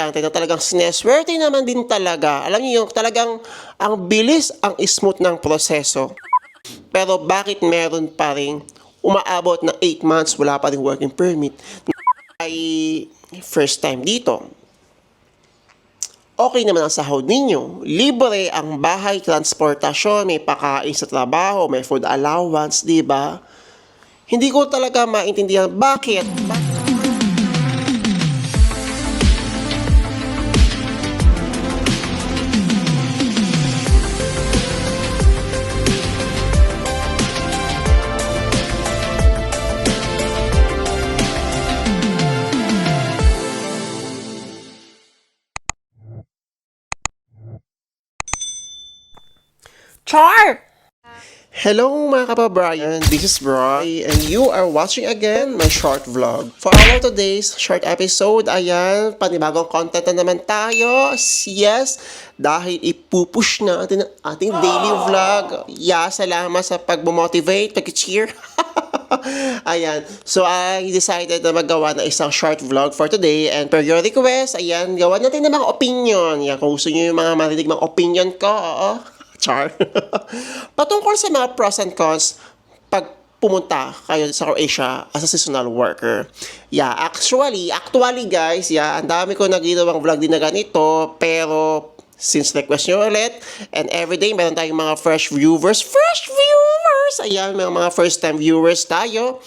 country na talagang sineswerte naman din talaga. Alam niyo yung talagang ang bilis, ang smooth ng proseso. Pero bakit meron pa rin umaabot ng 8 months wala pa rin working permit ay first time dito. Okay naman ang sahod ninyo. Libre ang bahay, transportasyon, may pakain sa trabaho, may food allowance, di ba? Hindi ko talaga maintindihan bakit. Bakit? Char! Hello mga kapabrian, this is Bri and you are watching again my short vlog. For our today's short episode, ayan, panibagong content na naman tayo. Yes, dahil ipupush natin ang ating daily vlog. Yeah, salamat sa pag-motivate, pag-cheer. ayan, so I decided na magawa na isang short vlog for today and per your request, ayan, gawa natin ng mga opinion. Yan, kung gusto nyo yung mga marinig mga opinion ko, oo. Char. Patungkol sa mga pros and cons pag pumunta kayo sa Croatia as a seasonal worker. Yeah, actually, actually guys, yeah, ang dami ko nagginawang vlog din na ganito, pero since request nyo ulit, and everyday meron tayong mga fresh viewers, fresh viewers! Ayan, mga, mga first time viewers tayo.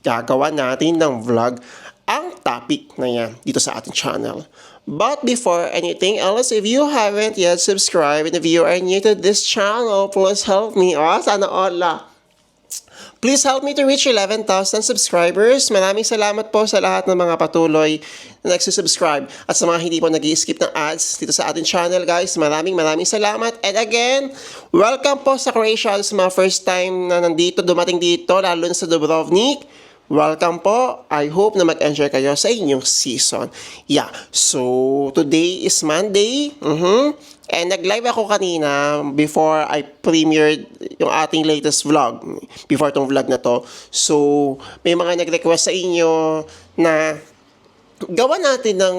Gagawa natin ng vlog ang topic na yan dito sa ating channel. But before anything else, if you haven't yet subscribed and if you are new to this channel, please help me. Oh, sana all ah. Please help me to reach 11,000 subscribers. Maraming salamat po sa lahat ng mga patuloy na nagsusubscribe at sa mga hindi po nag skip ng ads dito sa ating channel guys. Maraming maraming salamat. And again, welcome po sa Croatia sa mga first time na nandito, dumating dito, lalo na sa Dubrovnik. Welcome po. I hope na mag-enjoy kayo sa inyong season. Yeah. So, today is Monday. Mhm. And nag-live ako kanina before I premiered yung ating latest vlog. Before tong vlog na to. So, may mga nag-request sa inyo na gawa natin ng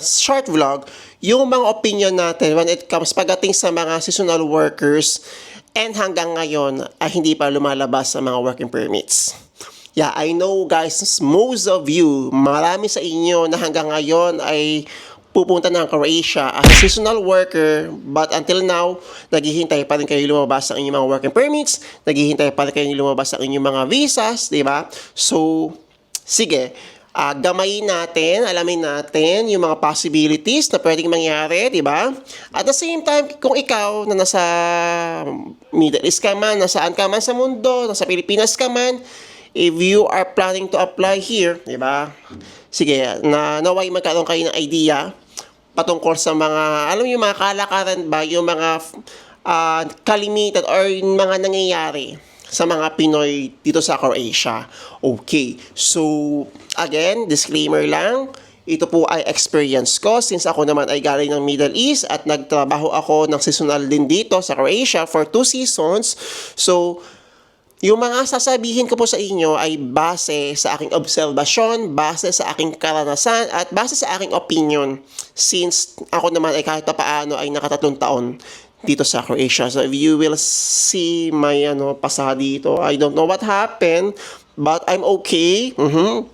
short vlog yung mga opinion natin when it comes pagdating sa mga seasonal workers and hanggang ngayon ay hindi pa lumalabas sa mga working permits. Yeah, I know guys, most of you, marami sa inyo na hanggang ngayon ay pupunta ng Croatia as seasonal worker but until now, naghihintay pa rin kayo lumabas ang inyong mga working permits, naghihintay pa rin kayo lumabas ang inyong mga visas, di ba? So, sige, ah gamayin natin, alamin natin yung mga possibilities na pwedeng mangyari, di ba? At the same time, kung ikaw na nasa Middle East ka man, nasaan ka man sa mundo, nasa Pilipinas ka man, if you are planning to apply here, di ba? Sige, na naway magkaroon kayo ng idea patungkol sa mga, alam yung mga kalakaran ba, yung mga ah, kalimitan or yung mga nangyayari sa mga Pinoy dito sa Croatia. Okay, so again, disclaimer lang, ito po ay experience ko since ako naman ay galing ng Middle East at nagtrabaho ako ng seasonal din dito sa Croatia for two seasons. So, yung mga sasabihin ko po sa inyo ay base sa aking obserbasyon, base sa aking karanasan, at base sa aking opinion since ako naman ay kahit pa paano ay nakatatlong taon dito sa Croatia. So if you will see my ano pasada dito, I don't know what happened, but I'm okay. Mhm.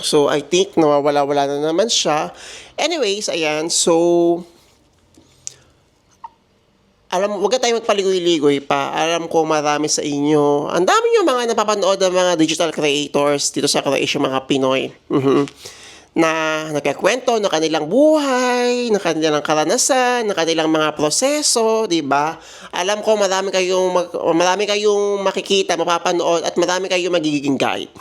So I think nawawala-wala na naman siya. Anyways, ayan. So alam mo, wag tayo magpaligoy-ligoy pa. Alam ko marami sa inyo. Ang dami yung mga napapanood ng mga digital creators dito sa Croatia, mga Pinoy. Mhm. Na nagkakwento ng kanilang buhay, ng kanilang karanasan, ng kanilang mga proseso, di ba? Alam ko marami kayong, mag, marami kayong makikita, mapapanood, at marami kayong magiging guide.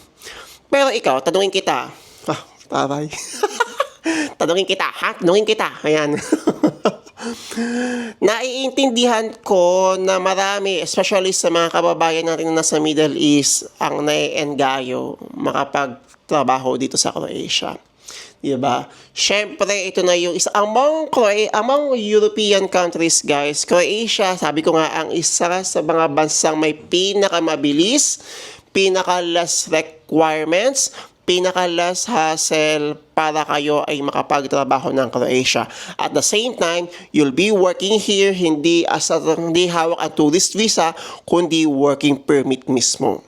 Pero ikaw, tanungin kita. Ah, taray. tanungin kita, ha? Tanungin kita. Ayan. Naiintindihan ko na marami, especially sa mga kababayan natin na nasa Middle East, ang naiengayo makapagtrabaho dito sa Croatia. Diba? Siyempre, ito na yung isa. Among, Croa- among European countries, guys, Croatia, sabi ko nga, ang isa sa mga bansang may pinakamabilis, pinaka-less requirements, pinaka less hassle para kayo ay makapagtrabaho ng Croatia. At the same time, you'll be working here hindi as a, hindi hawak ang tourist visa, kundi working permit mismo.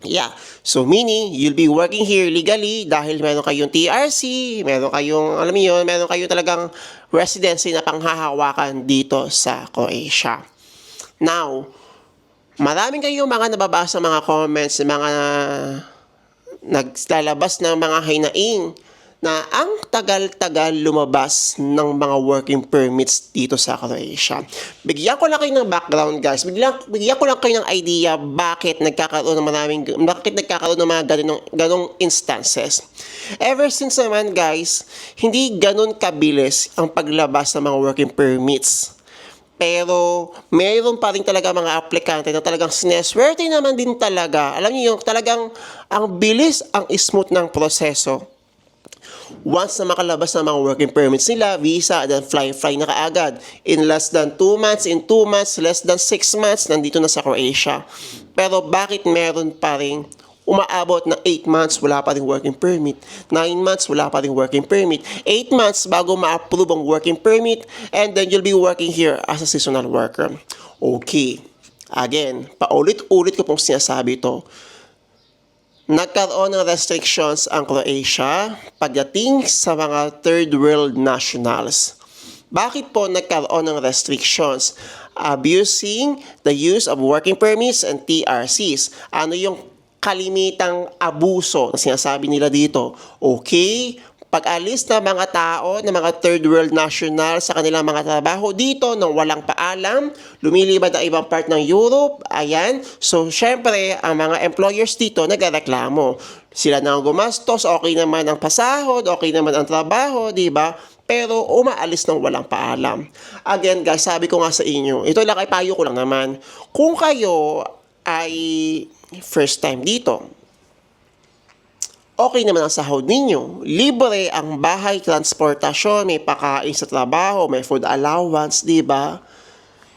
Yeah. So, meaning, you'll be working here legally dahil meron kayong TRC, meron kayong, alam yun, meron kayong talagang residency na panghahawakan dito sa Croatia. Now, maraming kayong mga nababasa mga comments, mga naglalabas ng mga hinaing na ang tagal-tagal lumabas ng mga working permits dito sa Croatia. Bigyan ko lang kayo ng background guys. Bigyan, bigyan ko lang kayo ng idea bakit nagkakaroon ng maraming bakit nagkakaroon ng mga ganong, ganong instances. Ever since naman guys, hindi ganon kabilis ang paglabas ng mga working permits. Pero mayroon pa rin talaga mga aplikante na talagang sineswerte naman din talaga. Alam niyo yung talagang ang bilis, ang smooth ng proseso. Once na makalabas ng mga working permits nila, visa, then fly-fly na kaagad. In less than 2 months, in 2 months, less than 6 months, nandito na sa Croatia. Pero bakit meron pa rin umaabot ng 8 months, wala pa rin working permit. 9 months, wala pa rin working permit. 8 months bago ma-approve ang working permit, and then you'll be working here as a seasonal worker. Okay. Again, paulit-ulit ko pong sinasabi ito. Nagkaroon ng restrictions ang Croatia pagdating sa mga third world nationals. Bakit po nagkaroon ng restrictions? Abusing the use of working permits and TRCs. Ano yung kalimitang abuso na sinasabi nila dito? Okay, pag-alis ng mga tao, ng mga third world national sa kanilang mga trabaho dito nang walang paalam, lumilibad ang ibang part ng Europe, ayan. So, syempre, ang mga employers dito nagreklamo. Sila nang gumastos, okay naman ang pasahod, okay naman ang trabaho, di ba? Pero umaalis ng walang paalam. Again, guys, sabi ko nga sa inyo, ito lang ay payo ko lang naman. Kung kayo ay first time dito, okay naman ang sahod ninyo. Libre ang bahay, transportasyon, may pakain sa trabaho, may food allowance, di ba?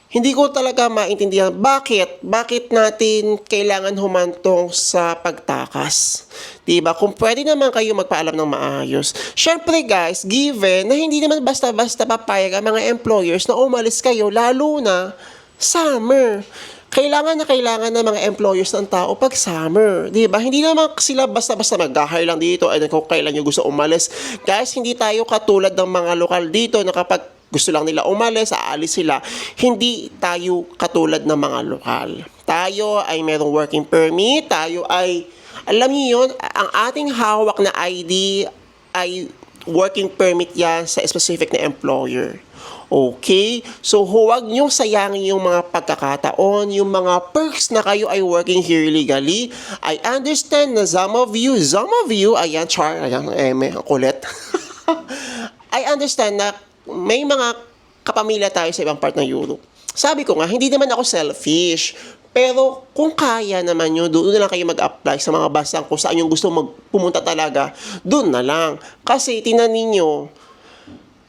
Hindi ko talaga maintindihan bakit, bakit natin kailangan humantong sa pagtakas. 'Di ba? Kung pwede naman kayo magpaalam ng maayos. Syempre guys, given na hindi naman basta-basta papayag ang mga employers na umalis kayo lalo na summer kailangan na kailangan ng mga employers ng tao pag summer. Di ba? Hindi naman sila basta-basta mag-hire lang dito then kung kailan nyo gusto umalis. Guys, hindi tayo katulad ng mga lokal dito na kapag gusto lang nila umalis, aalis sila. Hindi tayo katulad ng mga lokal. Tayo ay merong working permit, tayo ay, alam niyo yun, ang ating hawak na ID ay working permit yan sa specific na employer. Okay? So, huwag niyong sayangin yung mga pagkakataon, yung mga perks na kayo ay working here legally. I understand na some of you, some of you, ayan, char, ayan, eme, ang kulit. I understand na may mga kapamilya tayo sa ibang part ng Europe. Sabi ko nga, hindi naman ako selfish. Pero kung kaya naman nyo, doon na lang kayo mag-apply sa mga basang kung saan yung gusto magpumunta talaga, doon na lang. Kasi tinan ninyo,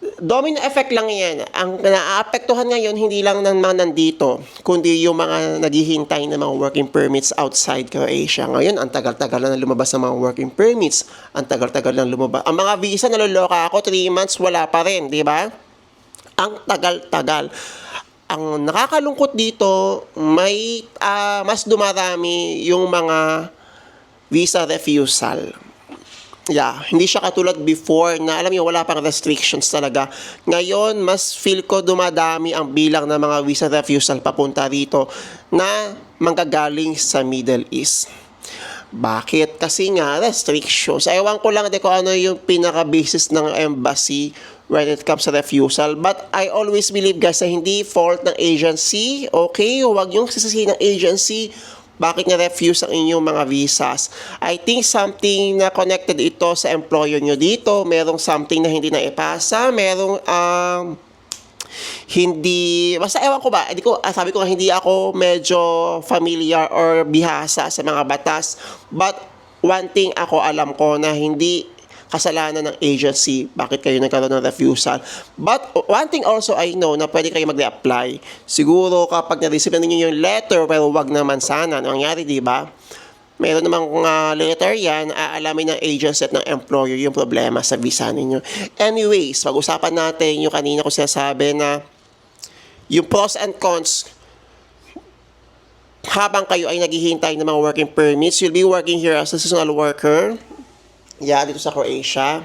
domino effect lang yan. Ang naaapektuhan ngayon, hindi lang ng mga nandito, kundi yung mga naghihintay ng mga working permits outside Croatia. Ngayon, ang tagal-tagal na lumabas ng mga working permits. Ang tagal-tagal na lumabas. Ang mga visa, naloloka ako, 3 months, wala pa rin, di ba? Ang tagal-tagal. Ang nakakalungkot dito, may ah, mas dumarami yung mga visa refusal. Yeah, hindi siya katulad before na alam niyo wala pang restrictions talaga. Ngayon, mas feel ko dumadami ang bilang ng mga visa refusal papunta rito na manggagaling sa Middle East. Bakit? Kasi nga, restrictions. Ewan ko lang di ko ano yung pinaka-basis ng embassy when it comes to refusal. But I always believe guys na hindi fault ng agency. Okay? Huwag yung sisisihin ng agency bakit na-refuse ang inyong mga visas. I think something na connected ito sa employer nyo dito. Merong something na hindi na ipasa. Merong um, hindi, basta ewan ko ba, hindi ko, ah, sabi ko nga hindi ako medyo familiar or bihasa sa mga batas. But one thing ako alam ko na hindi kasalanan ng agency bakit kayo nagkaroon ng refusal. But one thing also I know na pwede kayo mag-reapply. Siguro kapag na-receive na ninyo yung letter pero wag naman sana. Nangyari, di ba? meron namang uh, letter yan, aalamin ng agency at ng employer yung problema sa visa ninyo. Anyways, pag-usapan natin yung kanina ko sinasabi na yung pros and cons habang kayo ay naghihintay ng mga working permits, you'll be working here as a seasonal worker. Yeah, dito sa Croatia.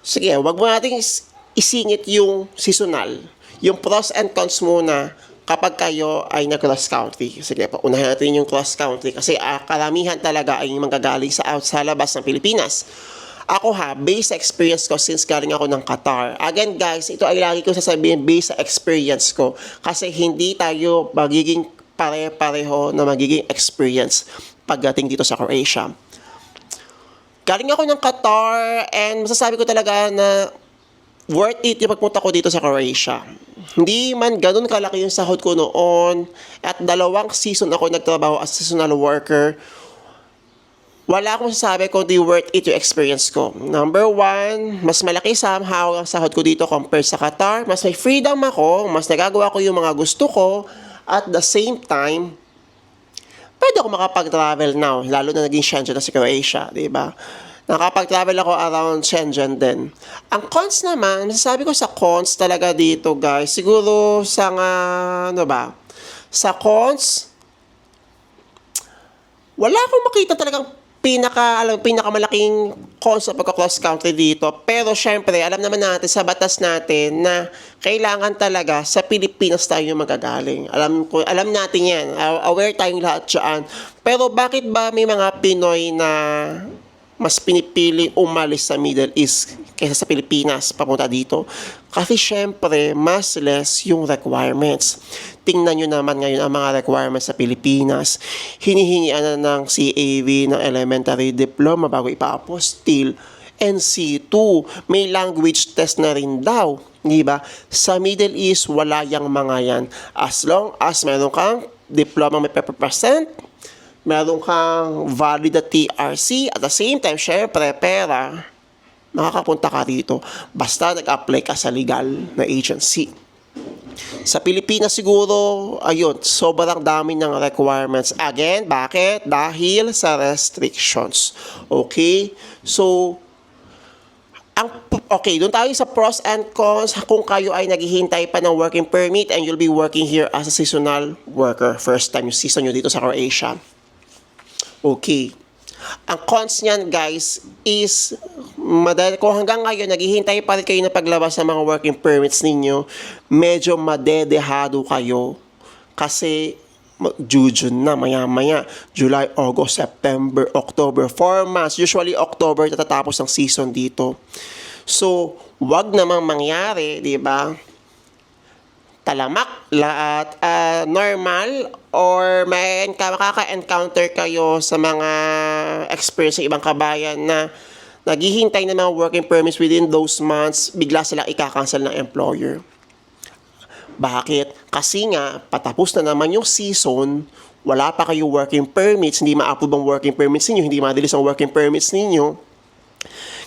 Sige, wag mo nating is- isingit yung seasonal. Yung pros and cons muna kapag kayo ay nag-cross country. Sige po, unahin natin yung cross country kasi ah, karamihan talaga ay manggagaling sa out sa labas ng Pilipinas. Ako ha, based sa experience ko since galing ako ng Qatar. Again guys, ito ay lagi ko sasabihin based sa experience ko. Kasi hindi tayo magiging pare-pareho na magiging experience pagdating dito sa Croatia. Galing ako ng Qatar and masasabi ko talaga na worth it yung pagpunta ko dito sa Croatia. Hindi man ganun kalaki yung sahod ko noon at dalawang season ako nagtrabaho as seasonal worker. Wala akong sasabi kung di worth it yung experience ko. Number one, mas malaki somehow ang sahod ko dito compared sa Qatar. Mas may freedom ako, mas nagagawa ko yung mga gusto ko. At the same time, pwede ako makapag-travel now, lalo na naging Shenzhen na si Croatia, di ba? Nakapag-travel ako around Shenzhen din. Ang cons naman, masasabi ko sa cons talaga dito, guys, siguro sa nga, ano ba, sa cons, wala akong makita talagang pinaka alam pinakamalaking cons sa pagka-cross country dito. Pero syempre, alam naman natin sa batas natin na kailangan talaga sa Pilipinas tayo magagaling. Alam ko alam natin 'yan. Aware tayong lahat diyan. Pero bakit ba may mga Pinoy na mas pinipiling umalis sa Middle East kaysa sa Pilipinas papunta dito. Kasi syempre, mas less yung requirements. Tingnan nyo naman ngayon ang mga requirements sa Pilipinas. Hinihingian na ng CAV ng elementary diploma bago ipa-apostil. NC2, may language test na rin daw. Di ba? Sa Middle East, wala yang mga yan. As long as meron kang diploma may paper percent, meron kang valid na TRC, at the same time, syempre, pera, makakapunta ka rito. Basta nag-apply ka sa legal na agency. Sa Pilipinas siguro, ayun, sobrang dami ng requirements. Again, bakit? Dahil sa restrictions. Okay? So, ang okay, doon tayo sa pros and cons kung kayo ay naghihintay pa ng working permit and you'll be working here as a seasonal worker. First time yung season nyo dito sa Croatia. Okay. Ang cons niyan guys is madal kung hanggang ngayon naghihintay pa rin kayo na paglabas ng mga working permits ninyo, medyo madedehado kayo kasi June na maya-maya. July, August, September, October. 4 months. Usually October natatapos ang season dito. So, wag namang mangyari, di ba? Talamak lahat ah, normal or may makaka-encounter kayo sa mga experience ng ibang kabayan na naghihintay ng mga working permits within those months, bigla silang ikakancel ng employer. Bakit? Kasi nga, patapos na naman yung season, wala pa kayo working permits, hindi ma-approve ang working permits ninyo, hindi madalis ang working permits ninyo,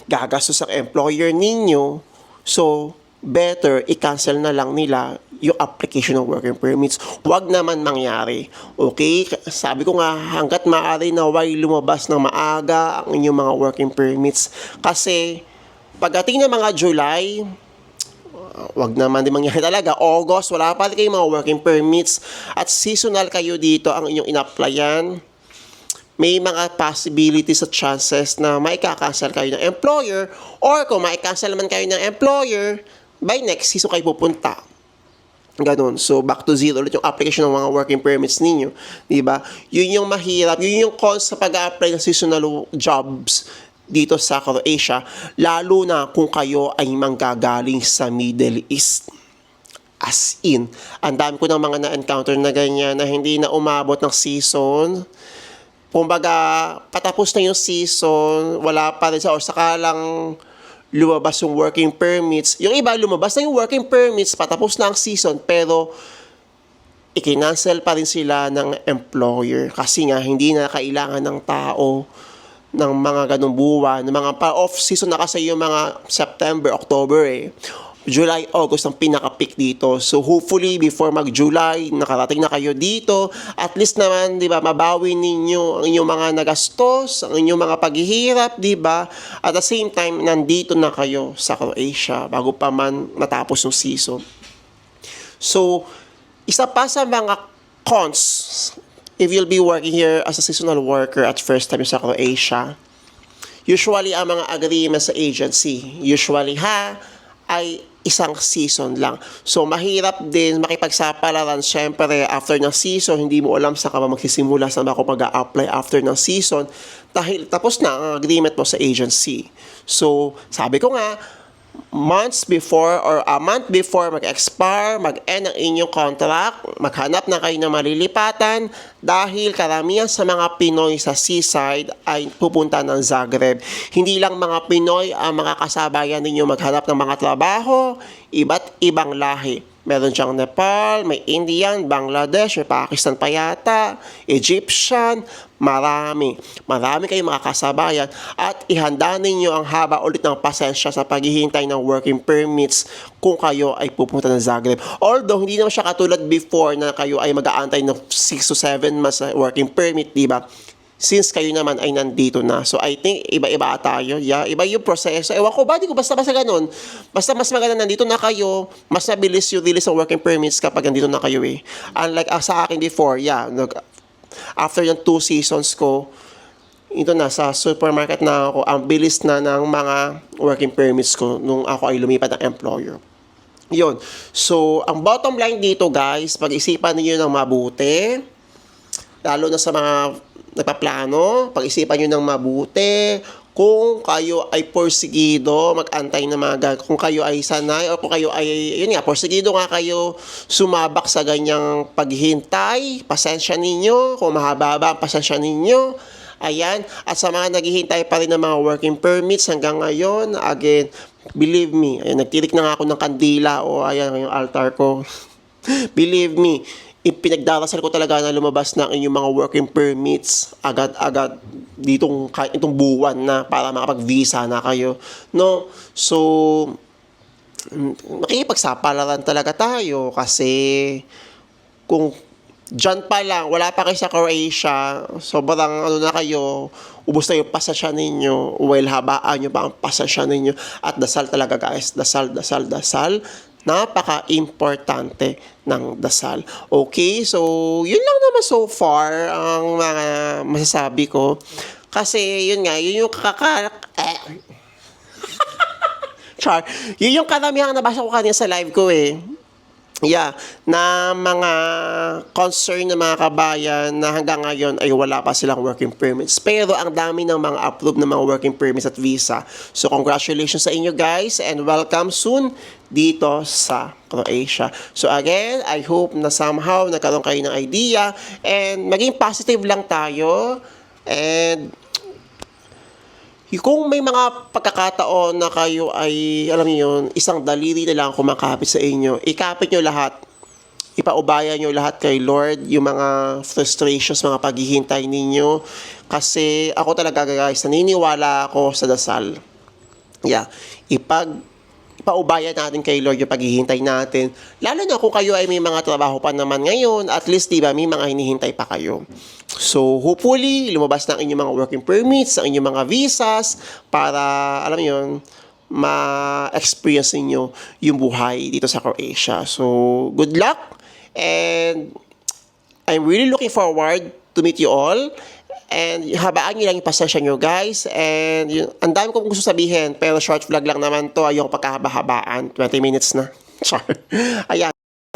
gagastos ang employer ninyo, so, better i-cancel na lang nila yung application ng working permits. Huwag naman mangyari. Okay? Sabi ko nga, hanggat maaari na why lumabas ng maaga ang inyong mga working permits. Kasi, pagdating ng mga July, wag naman din mangyari talaga. August, wala pa rin kayong mga working permits at seasonal kayo dito ang inyong in-applyan may mga possibilities at chances na maika-cancel kayo ng employer or kung maika-cancel naman kayo ng employer, by next season kayo pupunta. Ganon. So, back to zero ulit yung application ng mga working permits ninyo. Di ba? Yun yung mahirap. Yun yung cons sa pag-apply ng seasonal jobs dito sa Croatia. Lalo na kung kayo ay manggagaling sa Middle East. As in, ang dami ko ng mga na-encounter na ganyan na hindi na umabot ng season. Kumbaga, patapos na yung season, wala pa rin sa or saka lang lumabas yung working permits. Yung iba, lumabas na yung working permits, patapos na ang season, pero ikinancel pa rin sila ng employer kasi nga hindi na kailangan ng tao ng mga ganong buwan, ng mga pa-off season na kasi yung mga September, October eh. July, August ang pinaka-peak dito. So hopefully before mag-July, nakarating na kayo dito. At least naman, 'di ba, mabawi ninyo ang inyong mga nagastos, ang inyong mga paghihirap, 'di ba? At the same time, nandito na kayo sa Croatia bago pa man matapos yung season. So, isa pa sa mga cons if you'll be working here as a seasonal worker at first time sa Croatia, usually ang mga agreement sa agency, usually ha, ay isang season lang. So, mahirap din makipagsapalaran. Siyempre, after ng season, hindi mo alam sa ka ba magsisimula sa ako mag-a-apply after ng season dahil tapos na ang agreement mo sa agency. So, sabi ko nga, months before or a month before mag-expire, mag-end ang inyong contract, maghanap na kayo ng malilipatan dahil karamihan sa mga Pinoy sa seaside ay pupunta ng Zagreb. Hindi lang mga Pinoy ang mga kasabayan ninyo maghanap ng mga trabaho, iba't ibang lahi. Meron siyang Nepal, may Indian, Bangladesh, may Pakistan pa yata, Egyptian, marami. Marami kayong mga kasabayan at ihanda ninyo ang haba ulit ng pasensya sa paghihintay ng working permits kung kayo ay pupunta ng Zagreb. Although, hindi naman siya katulad before na kayo ay mag-aantay ng 6 to 7 months na working permit, di ba? Since kayo naman ay nandito na. So, I think, iba-iba tayo. Yeah, iba yung proseso. Ewan ko ba, di ko basta-basta ganun. Basta mas maganda nandito na kayo, mas mabilis yung release ng working permits kapag nandito na kayo eh. Unlike ah, sa akin before, yeah, nag, after yung two seasons ko, ito na, sa supermarket na ako, ang bilis na ng mga working permits ko nung ako ay lumipat ng employer. Yun. So, ang bottom line dito, guys, pag-isipan niyo ng mabuti, lalo na sa mga nagpaplano, pag-isipan nyo ng mabuti, kung kayo ay porsigido, mag-antay na mga kung kayo ay sanay, o kung kayo ay, yun nga, porsigido nga kayo sumabak sa ganyang paghihintay, pasensya ninyo, kung mahaba-haba ang pasensya ninyo, ayan, at sa mga naghihintay pa rin ng mga working permits hanggang ngayon, again, believe me, ayan, nagtirik na nga ako ng kandila, o ayan, yung altar ko, believe me, ipinagdarasal ko talaga na lumabas na inyong mga working permits agad-agad ditong itong buwan na para makapag-visa na kayo. No? So, mm, makikipagsapalaran talaga tayo kasi kung dyan pa lang, wala pa kayo sa Croatia, sobrang ano na kayo, ubos na yung pasasya ninyo, well, habaan nyo pa ang pasasya ninyo, at dasal talaga guys, dasal, dasal, dasal, napaka-importante ng dasal. Okay, so yun lang naman so far ang mga masasabi ko. Kasi yun nga, yun yung kaka... Eh. Char, yun yung karamihan nabasa ko kanina sa live ko eh. Yeah, na mga concern ng mga kabayan na hanggang ngayon ay wala pa silang working permits. Pero ang dami ng mga approved na mga working permits at visa. So congratulations sa inyo guys and welcome soon dito sa Croatia. So again, I hope na somehow nagkaroon kayo ng idea and maging positive lang tayo and kung may mga pagkakataon na kayo ay, alam niyo yun, isang daliri na lang kumakapit sa inyo, ikapit nyo lahat. Ipaubaya nyo lahat kay Lord, yung mga frustrations, mga paghihintay ninyo. Kasi ako talaga guys, naniniwala ako sa dasal. Yeah. Ipag paubaya natin kay Lord yung paghihintay natin. Lalo na kung kayo ay may mga trabaho pa naman ngayon, at least, di ba, may mga hinihintay pa kayo. So, hopefully, lumabas na ang inyong mga working permits, ang inyong mga visas, para, alam yun, ma-experience niyo yung buhay dito sa Croatia. So, good luck, and I'm really looking forward to meet you all. And habaan nyo lang yung pasensya nyo guys. And yun, ang dami kong gusto sabihin. Pero short vlog lang naman to. Ayoko pagkahaba-habaan. 20 minutes na. Char. Ayan.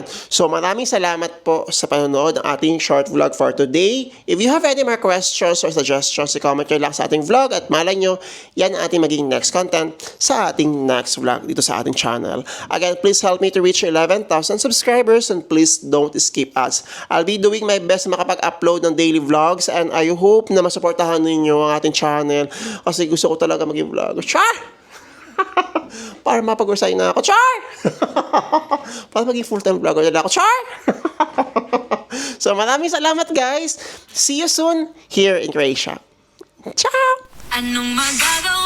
So maraming salamat po sa panonood ng ating short vlog for today. If you have any more questions or suggestions, i-comment nyo lang sa ating vlog at malay nyo, yan ang ating magiging next content sa ating next vlog dito sa ating channel. Again, please help me to reach 11,000 subscribers and please don't skip ads. I'll be doing my best makapag-upload ng daily vlogs and I hope na masuportahan ninyo ang ating channel kasi gusto ko talaga maging vlog. Char! para mapag-resign na ako. Char! para maging full-time vlogger na ako. Char! so maraming salamat guys. See you soon here in Croatia. Ciao! Anong magagawa